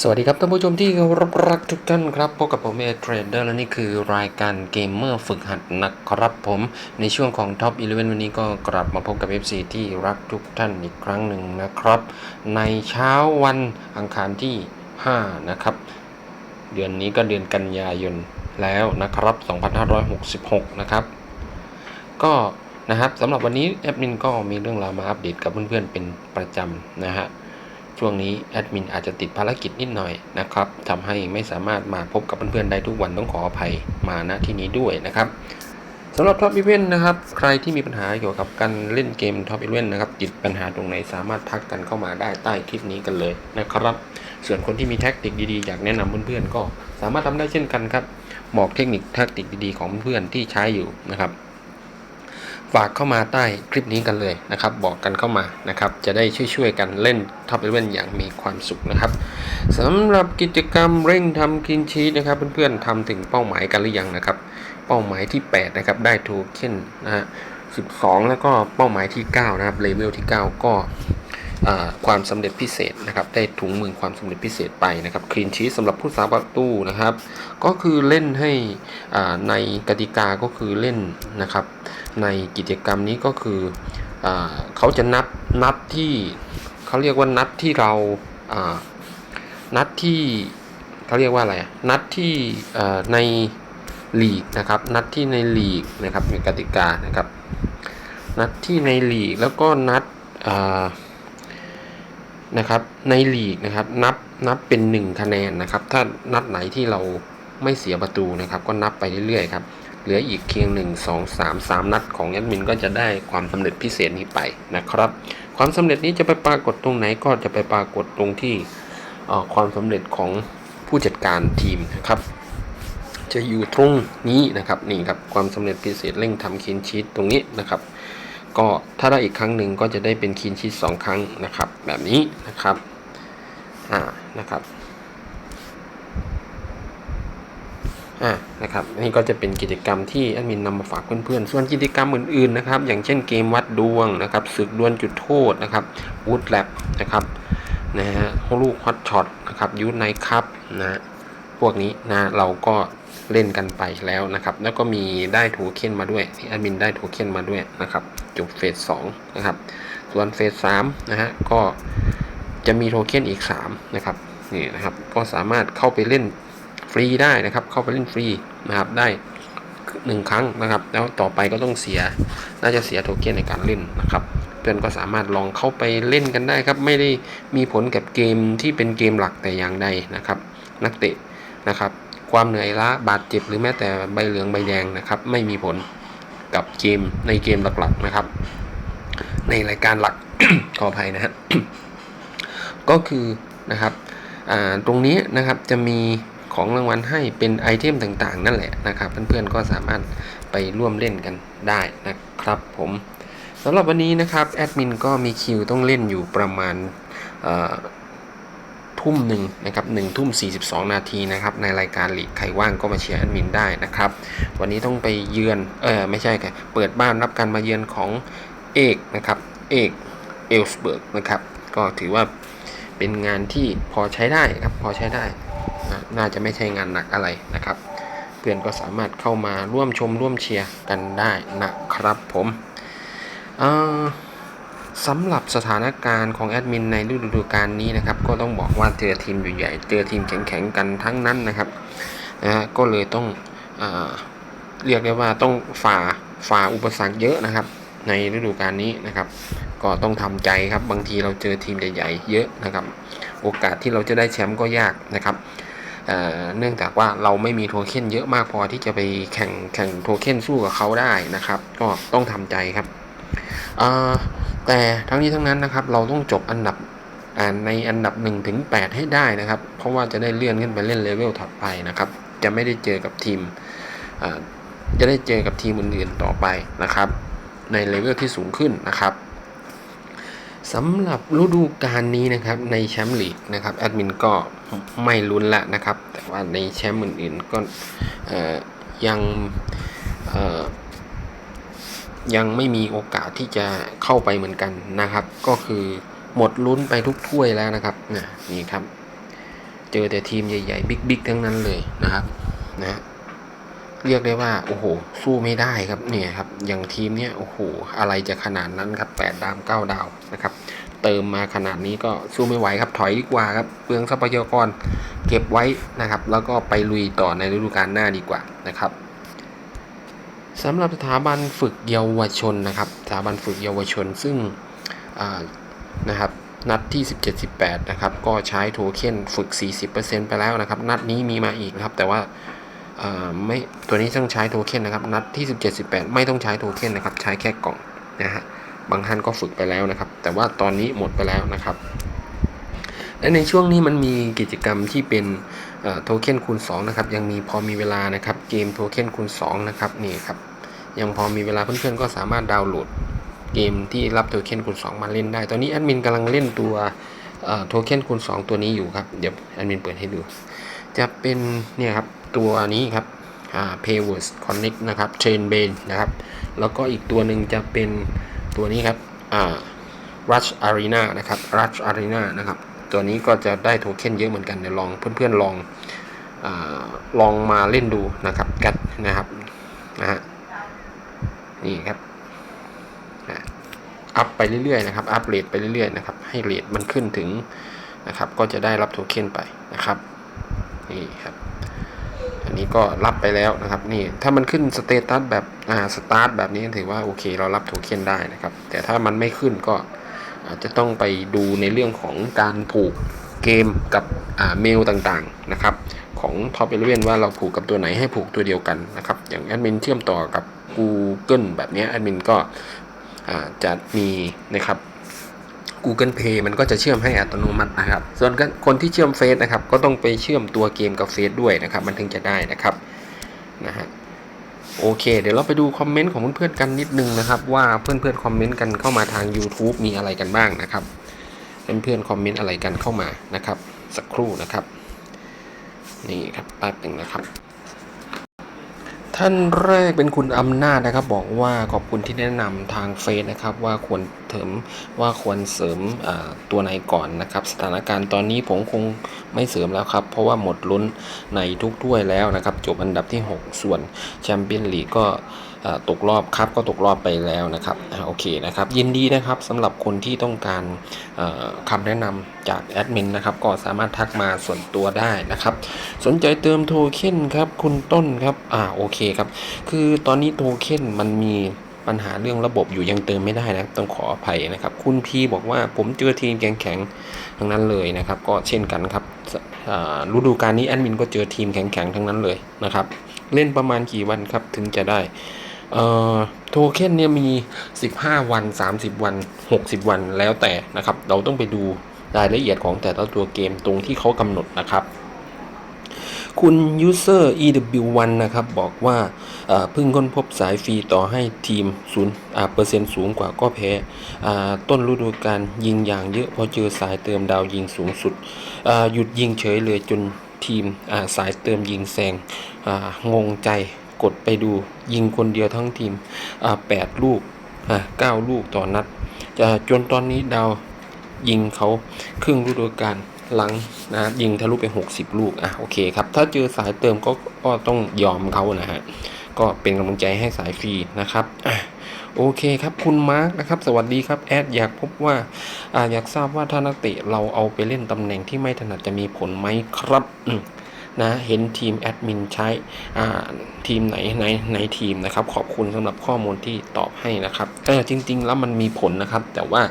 สวัสดีครับท่านผู้ชมที่เคารพรักทุกท่านครับพบกับผมเอเทรดเดอร์และนี่คือรายการเกมเมอร์ฝึกหัดนะครับผม ในช่วงของ Top 11 วันนี้ก็กลับมาพบกับ FC ที่รักทุกท่านอีกครั้งหนึ่งนะครับ ในเช้าวันอังคารที่ 5 นะครับ เดือนนี้ก็เดือนกันยายนแล้วนะครับ 2566 นะครับ ก็นะครับสำหรับวันนี้แอดมินก็มีเรื่องราวมาอัปเดตกับเพื่อนๆเป็นประจำนะฮะ ช่วงนี้แอดมินอาจจะติดภารกิจนิดหน่อยนะครับทำให้ไม่สามารถมาพบกับเพื่อนๆได้ทุกวันต้องขออภัยมาณที่นี้ด้วยนะครับสำหรับท็อปอีเวนต์นะครับ ใครที่มีปัญหาเกี่ยวกับการเล่นเกมท็อปอีเวนต์นะครับติดปัญหาตรงไหนสามารถทักกันเข้ามาได้ใต้คลิปนี้กันเลยนะครับ ส่วนคนที่มีแท็กติกดีๆ อยากแนะนำเพื่อนๆก็สามารถทำได้เช่นกันครับ บอกเทคนิคแท็กติกดีๆของเพื่อนๆที่ใช้อยู่นะครับ ฝากเข้ามาใต้คลิปนี้กันเลยนะครับ บอกกันเข้ามานะครับ จะได้ช่วยๆกันเล่นท็อปเลเว่นอย่างมีความสุขนะครับสำหรับกิจกรรมเร่งทำกินชีสนะครับ เพื่อนๆทำถึงเป้าหมายกันหรือยังนะครับ เป้าหมายที่ 8 นะครับ ได้โทเค็นนะฮะ12 แล้วก็เป้าหมายที่ 9 นะครับเลเวลที่ 9 ก็ ความสำเร็จพิเศษนะครับ ได้ถุงมือความสำเร็จพิเศษไปนะครับคลีนชีสสำหรับผู้สาประตูนะครับ ก็คือเล่นให้ในกติกาก็คือเล่นนะครับ ในกิจกรรมนี้ก็คืออเขาจะนับนัดที่เขาเรียกว่านัดที่เรานัดที่เขาเรียกว่าอะไรนัดที่ในลีกนะครับ นัดที่ในลีกนะครับมีกติกานะครับ นัดที่ในลีกแล้วก็นัดอ่า นะครับในลีกนะครับนับนับเป็น 1 คะแนนนะครับถ้านัดไหนที่เราไม่เสียประตูนะครับ ก็นับไปเรื่อยๆครับเหลืออีกเพียง 1 2 3 3 นัดของแอดมินก็จะได้ความสำเร็จพิเศษนี้ไปนะครับ ความสำเร็จนี้จะไปปรากฏตรงไหนก็จะไปปรากฏตรงที่เอ่อความสำเร็จของผู้จัดการทีมนะครับ จะอยู่ตรงนี้นะครับนี่ครับความสำเร็จพิเศษเร่งทำคีนชีตตรงนี้นะครับ ก็ถ้าได้อีกครั้งหนึ่งก็จะได้เป็นคีนชีตสองครั้งนะครับ แบบนี้นะครับอ่านะครับอ่านะครับนี่ก็จะเป็นกิจกรรมที่แอดมินนำมาฝากเพื่อนๆ ส่วนกิจกรรมอื่นๆนะครับ อย่างเช่นเกมวัดดวงนะครับศึกดวลจุดโทษนะครับวูดแลบนะครับนะฮะลูกฮอตช็อตนะครับยูไนคัพนะฮะ พวกนี้นะเราก็เล่นกันไปแล้วนะครับ แล้วก็มีได้โทเค็นมาด้วยที่แอดมินได้โทเค็นมาด้วยนะครับจบเฟสสองนะครับ ส่วนเฟสสามนะฮะก็จะมีโทเค็นอีก3นะครับนี่นะครับก็สามารถเข้าไปเล่นฟรีได้นะครับ เข้าไปเล่นฟรีนะครับได้หนึ่งครั้งนะครับ แล้วต่อไปก็ต้องเสียน่าจะเสียโทเค็นในการเล่นนะครับเพื่อนก็สามารถลองเข้าไปเล่นกันได้ครับ ไม่ได้มีผลกับเกมที่เป็นเกมหลักแต่อย่างใดนะครับ นักเตะ นะครับ ความเหนื่อยล้าบาดเจ็บหรือแม้แต่ใบเหลืองใบแดงนะครับ ไม่มีผลกับเกมในเกมหลักๆนะครับ ในรายการหลักขออภัยนะฮะก็คือนะครับตรงนี้นะครับจะมีของรางวัลให้เป็นไอเทมต่างๆ นั่นแหละนะครับ เพื่อนๆก็สามารถไปร่วมเล่นกันได้นะครับผมสำหรับวันนี้นะครับแอดมินก็มีคิวต้องเล่นอยู่ประมาณ ทุ่มหนึ่งนะครับหนึ่งทุ่ม 42 นาทีนะครับในรายการหลีกใครว่างก็มาเชียร์แอดมินได้นะครับ วันนี้ต้องไปเยือนเออไม่ใช่ครับเปิดบ้านรับการมาเยือนของเอกนะครับเอกเอลสเบิร์กนะครับก็ถือว่าเป็นงานที่พอใช้ได้ครับพอใช้ได้น่าจะไม่ใช่งานหนักอะไรนะครับ เพื่อนก็สามารถเข้ามาร่วมชมร่วมเชียร์กันได้นะครับผมอ่อ สำหรับสถานการณ์ของแอดมินในฤดูกาลนี้นะครับ ก็ต้องบอกว่าเจอทีมใหญ่ๆเจอทีมแข็งๆกันทั้งนั้นนะครับนะฮะก็เลยต้องเอเรียกได้ว่าต้องฝ่าฝ่าอุปสรรคเยอะนะครับ ในฤดูกาลนี้นะครับ ก็ต้องทำใจครับบางทีเราเจอทีมใหญ่ๆเยอะนะครับ โอกาสที่เราจะได้แชมป์ก็ยากนะครับเเนื่องจากว่าเราไม่มีโทเค็นเยอะมากพอที่จะไปแข่งแข่งโทเค็นสู้กับเขาได้นะครับ ก็ต้องทำใจครับอ่อ แต่ทั้งนี้ทั้งนั้นนะครับเราต้องจบอันดับในอันดับ1ถึง8ให้ได้นะครับ เพราะว่าจะได้เลื่อนขึ้นไปเล่นเลเวลถัดไปนะครับ จะไม่ได้เจอกับทีมจะได้เจอกับทีมอื่นๆต่อไปนะครับ ในเลเวลที่สูงขึ้นนะครับสำหรับฤดูกาลนี้นะครับในแชมป์ลีกนะครับแอดมินก็ไม่ลุ้นละนะครับ แต่ว่าในแชมป์อื่นๆก็ยังอ ยังไม่มีโอกาสที่จะเข้าไปเหมือนกันนะครับ ก็คือหมดลุ้นไปทุกถ้วยแล้วนะครับนะนี่ครับ เจอแต่ทีมใหญ่ๆ บิ๊กๆ ทั้งนั้นเลยนะครับนะเรียกได้ว่าโอ้โห สู้ไม่ได้ครับเนี่ยครับ อย่างทีมเนี้ยโอ้โหอะไรจะขนาดนั้นครับแปดดาวเก้าดาวนะครับ เติมมาขนาดนี้ก็สู้ไม่ไหวครับถอยดีกว่าครับเปลืองทรัพยากรเก็บไว้นะครับ แล้วก็ไปลุยต่อในฤดูกาลหน้าดีกว่านะครับ สำหรับสถาบันฝึกเยาวชนนะครับ สถาบันฝึกเยาวชนซึ่งนะครับนัดที่ 17-18 นะครับก็ใช้โทเค็นฝึก 40%ไปแล้วนะครับ นัดนี้มีมาอีกนะครับแต่ว่าอ่าไม่ตัวนี้ต้องใช้โทเค็นนะครับนัดที่ 17 18 ไม่ต้องใช้โทเค็นนะครับใช้แค่กล่องนะฮะบางท่านก็ฝึกไปแล้วนะครับ แต่ว่าตอนนี้หมดไปแล้วนะครับและในช่วงนี้มันมีกิจกรรมที่เป็น โทเค็นคูณ2นะครับยังมีพอมีเวลานะครับเกมโทเค็นคูณ2นะครับนี่ครับยังพอมีเวลาเพื่อนๆก็สามารถดาวน์โหลดเกมที่รับโทเค็นคูณ2มาเล่นได้ ตอนนี้แอดมินกำลังเล่นตัวโทเค็นคูณ2 ตัวนี้อยู่ครับเดี๋ยวแอดมินเปิดให้ดู จะเป็นเนี่ยครับตัวนี้ครับอ่า Paywords Connect นะครับ Chain b a n นะครับ แล้วก็อีกตัวหนึ่งจะเป็นตัวนี้ครับอ่า Rush Arena นะครับ Rush Arena นะครับ ตัวนี้ก็จะได้โทเค็นเยอะเหมือนกันเดี๋ยวลองเพื่อนๆลองอลองมาเล่นดูนะครับกัดนะครับนะฮะนี่ครับอะอัพไปเรื่อยๆนะครับอัพเรทไปเรื่อยๆนะครับให้เรทมันขึ้นถึงนะครับ ก็จะได้รับโทเค็นไปนะครับนี่ครับอันนี้ก็รับไปแล้วนะครับนี่ถ้ามันขึ้นสเตตัสแบบอ่าสตาร์ทแบบนี้ถือว่าโอเคเรารับโทเค็นได้นะครับ แต่ถ้ามันไม่ขึ้นก็ อาจจะต้องไปดูในเรื่องของการผูกเกมกับเมลต่างๆนะครับของ Top 11ว่าเราผูกกับตัวไหนให้ผูกตัวเดียวกันนะครับอย่างแอดมินเชื่อมต่อกับ Google แบบนี้แอดมินก็จะมีนะครับ Google Pay มันก็จะเชื่อมให้อัตโนมัตินะครับ ส่วนคนที่เชื่อมเฟซนะครับ ก็ต้องไปเชื่อมตัวเกมกับเฟซด้วยนะครับ มันถึงจะได้นะครับนะฮะ โอเค เดี๋ยวเราไปดูคอมเมนต์ของเพื่อนๆกันนิดนึงนะครับ ว่าเพื่อนๆคอมเมนต์กันเข้ามาทาง YouTube มีอะไรกันบ้างนะครับเพื่อนๆคอมเมนต์อะไรกันเข้ามานะครับ สักครู่นะครับ นี่ครับแป๊บหนึ่งนะครับ ท่านแรกเป็นคุณอำนาจนะครับ บอกว่าขอบคุณที่แนะนำทางเฟซนะครับ ว่าควรเถิมว่าควรเสริมตัวไหนก่อนนะครับ สถานการณ์ตอนนี้ผมคงไม่เสริมแล้วครับ เพราะว่าหมดลุ้นในทุกถ้วยแล้วนะครับ จบอันดับที่ 6 ส่วนแชมเปี้ยนลีกก็ ตกรอบครับก็ตกรอบไปแล้วนะครับอโอเคนะครับยินดีนะครับสำหรับคนที่ต้องการคำแนะนำจากแอดมินนะครับก็สามารถทักมาส่วนตัวได้นะครับสนใจเติมโทเค็นครับคุณต้นครับอ่าโอเคครับคือตอนนี้โทเค็นมันมีปัญหาเรื่องระบบอยู่ยังเติมไม่ได้นะต้องขออภัยนะครับ คุณพีบอกว่าผมเจอทีมแข็งๆทั้งนั้นเลยนะครับ ก็เช่นกันครับฤดูกาลนี้แอดมินก็เจอทีมแข็งๆทั้งนั้นเลยนะครับ เล่นประมาณกี่วันครับถึงจะได้ เอ่อโทเค็นเนี่ยมี 15 วัน 30 วัน 60 วันแล้วแต่นะครับ เราต้องไปดูรายละเอียดของแต่ละตัวเกมตรงที่เขากำหนดนะครับคุณ user ew1 นะครับ บอกว่าเพิ่งค้นพบสายฟรีต่อให้ทีมศูนย์อ่าเปอร์เซ็นต์สูงกว่าก็แพ้ต้นฤดูกาลยิงอย่างเยอะพอเจอสายเติมดาวยิงสูงสุด หยุดยิงเฉยเลยจนทีมสายเติมยิงแซงงงใจ กดไปดูยิงคนเดียวทั้งทีมแปดลูกเก้าลูกต่อนัด จะจนตอนนี้ดาวยิงเขาครึ่งฤดูกาลหลังนะยิงทะลุไป 60 ลูกอะโอเคครับ ถ้าเจอสายเติมก็ก็ต้องยอมเขานะฮะก็เป็นกำลังใจให้สายฟรีนะครับโอเคครับคุณมาร์กนะครับ สวัสดีครับแอดอยากพบว่าอ่าอยากทราบว่าถ้านักเตะเราเอาไปเล่นตำแหน่งที่ไม่ถนัดจะมีผลไหมครับ นะเห็นทีมแอดมินใช้ทีมไหนในในทีมนะครับ ขอบคุณสำหรับข้อมูลที่ตอบให้นะครับเออจริง ๆ แล้วมันมีผลนะครับ แต่ว่า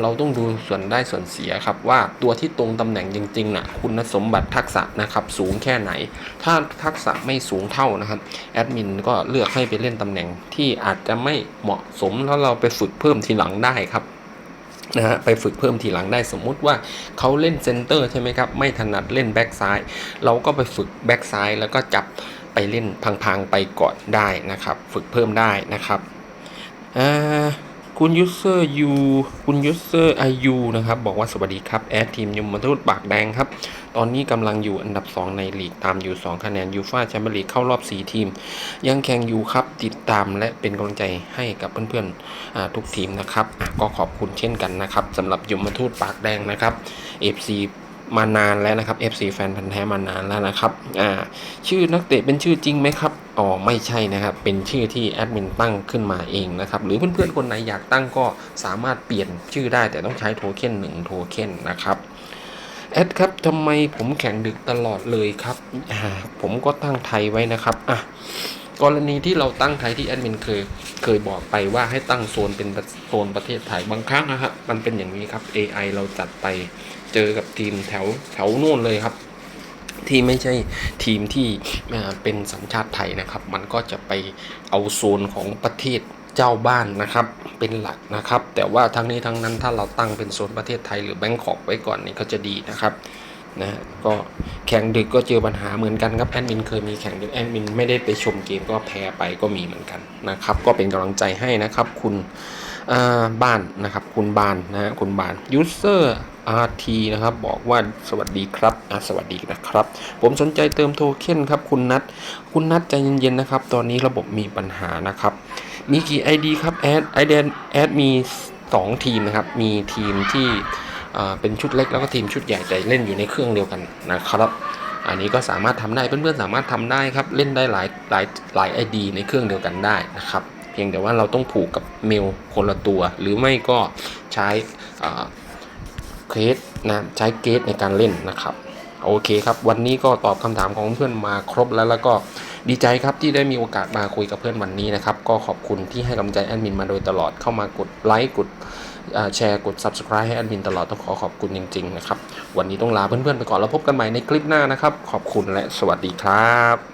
เราต้องดูส่วนได้ส่วนเสียครับ ว่าตัวที่ตรงตำแหน่งจริงๆนะคุณสมบัติทักษะนะครับสูงแค่ไหน ถ้าทักษะไม่สูงเท่านะครับแอดมินก็เลือกให้ไปเล่นตำแหน่งที่อาจจะไม่เหมาะสมแล้วเราไปฝึกเพิ่มทีหลังได้ครับ นะฮะไปฝึกเพิ่มทีหลังได้สมมุติว่าเขาเล่นเซนเตอร์ใช่ไหมครับ ไม่ถนัดเล่นแบ็กซ้าย เราก็ไปฝึกแบ็กซ้ายแล้วก็จับไปเล่นพังๆไปก่อนได้นะครับ ฝึกเพิ่มได้นะครับคุณยูเซอร์ยูคุณยูเซอร์ไอยูนะครับ บอกว่าสวัสดีครับ แอดทีมยมทูตปากแดงครับ ตอนนี้กำลังอยู่อันดับ 2 ในลีกตามอยู่ 2 คะแนนยูฟาแชมเปี้ยนลีกเข้ารอบ 4 ทีม ยังแข่งอยู่ครับติดตามและเป็นกำลังใจให้กับเพื่อนๆทุกทีมนะครับก็ขอบคุณเช่นกันนะครับสำหรับยมทูตปากแดงนะครับ FC มานานแล้วนะครับ FC แฟนพันธ์แท้มานานแล้วนะครับอ่าชื่อนักเตะเป็นชื่อจริงไหมครับอ๋อไม่ใช่นะครับ เป็นชื่อที่แอดมินตั้งขึ้นมาเองนะครับ หรือเพื่อนๆคนไหนอยากตั้งก็สามารถเปลี่ยนชื่อได้แต่ต้องใช้โทเค็น1โทเค็นนะครับ แอดครับทำไมผมแข่งดึกตลอดเลยครับอ่าผมก็ตั้งไทยไว้นะครับอะกรณีที่เราตั้งไทยที่แอดมินเคยเคยบอกไปว่าให้ตั้งโซนเป็นโซนประเทศไทยบางครั้งนะครับมันเป็นอย่างนี้ครับ AI เราจัดไปเจอกับทีมแถวแถวโน่นเลยครับ ที่ไม่ใช่ทีมที่เป็นสัญชาติไทยนะครับ มันก็จะไปเอาโซนของประเทศ เจ้าบ้านนะครับเป็นหลักนะครับ แต่ว่าทั้งนี้ทั้งนั้นถ้าเราตั้งเป็นโซนประเทศไทยหรือแบงกอกไว้ก่อนนี่ก็จะดีนะครับนะก็แข่งดึกก็เจอปัญหาเหมือนกันครับแอดมินเคยมีแข่งดึกแอดมินไม่ได้ไปชมเกมก็แพ้ไปก็มีเหมือนกันนะครับ ก็เป็นกำลังใจให้นะครับ คุณบ้านนะครับ คุณบานนะฮะคุณบานยูเซอร์ RT นะครับ บอกว่าสวัสดีครับอะสวัสดีนะครับ ผมสนใจเติมโทเค็นครับคุณนัทคุณนัทใจเย็นๆนะครับ ตอนนี้ระบบมีปัญหานะครับ มีกี่ ID ครับแอดไอเดนแอดมี 2 ทีมนะครับ มีทีมที่เป็นชุดเล็กแล้วก็ทีมชุดใหญ่แต่เล่นอยู่ในเครื่องเดียวกันนะครับอันนี้ก็สามารถทำได้เพื่อนๆสามารถทำได้ครับ เล่นได้หลายหลายหลาย ID ในเครื่องเดียวกันได้นะครับ เพียงแต่ว่าเราต้องผูกกับเมลคนละตัว หรือไม่ก็ใช้ เคสนะใช้เกสในการเล่นนะครับโอเคครับ วันนี้ก็ตอบคำถามของเพื่อนมาครบแล้วแล้วก็ดีใจครับที่ได้มีโอกาสมาคุยกับเพื่อนวันนี้นะครับ ก็ขอบคุณที่ให้กำลังใจแอดมินมาโดยตลอดเข้ามากดไลค์กดแชร์กด Subscribe ให้แอดมินตลอดต้องขอขอบคุณจริง ๆ นะครับ วันนี้ต้องลาเพื่อนๆไปก่อนแล้วพบกันใหม่ในคลิปหน้านะครับ ขอบคุณและสวัสดีครับ